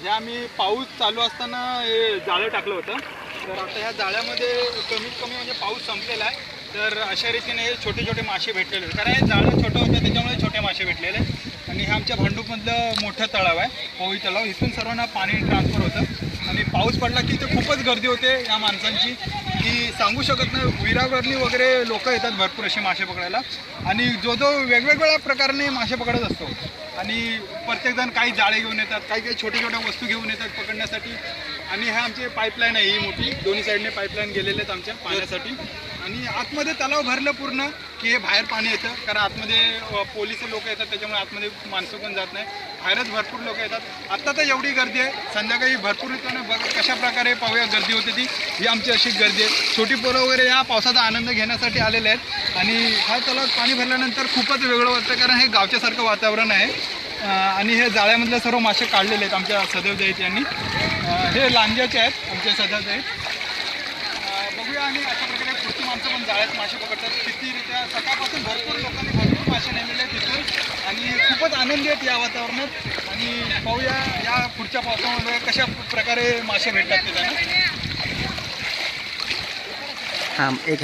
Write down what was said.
हे आम्ही पाऊस चालू असताना हे जाळं टाकलं होतं. तर आता ह्या जाळ्यामध्ये कमीत कमी म्हणजे पाऊस संपलेला आहे. तर अशा रीतीने हे छोटे छोटे मासे भेटलेले कारण हे जाळं छोटं होतं त्याच्यामुळे छोटे मासे भेटलेले. आणि हे आमच्या भांडूपमधलं मोठं तलाव आहे पोई तलाव. इथून सर्वांना पाणी ट्रान्सफर होतं. आणि पाऊस पडला की इथे खूपच गर्दी होते या माणसांची. की सांगू शकत नाही विरावरली वगैरे लोक येतात भरपूर असे मासे पकडायला. आणि जो जो वेगवेगळ्या प्रकाराने मासे पकडत असतो. आणि प्रत्येकजण काही जाळे घेऊन येतात काही काही छोट्या छोट्या वस्तू घेऊन येतात पकडण्यासाठी. आणि हे आमचे पाईपलाईन आहे ही मोठी. दोन्ही साईडने पाईपलाईन गेलेले आहेत आमच्या पाण्यासाठी. आणि आतमध्ये तलाव भरलं पूर्ण. की हे बाहेर पाणी येतं कारण आतमध्ये पोलीस लोक येतात त्याच्यामुळे आतमध्ये माणसं पण जात नाही. बाहेरच भरपूर लोक येतात. आत्ता तर एवढी गर्दी आहे. संध्याकाळी भरपूर येतो बघ कशा प्रकारे पाहूया गर्दी होते ती. ही आमची अशी गर्दी आहे. छोटी पोरं वगैरे या पावसाचा आनंद घेण्यासाठी आलेले आहेत. आणि हा तलाव पाणी भरल्यानंतर खूपच वेगळं वाटतं कारण हे गावच्यासारखं वातावरण आहे. आणि हे जाळ्यामधले सर्व मासे काढलेले आहेत आमच्या सदैव दैत यांनी. हे लांजाचे आहेत आमचे सदैव दैत आणि अशा प्रकारे पुढची माणसं पण जाळ्यात मासे पकडतात. कितीरित्या सकाळपासून भरपूर लोकांनी भरपूर मासे नेलेले आहेत तिथून. आणि खूपच आनंदी आहेत या वातावरणात. आणि पाहूया या पुढच्या पावसामध्ये कशा प्रकारे मासे भेटतात ते हां एक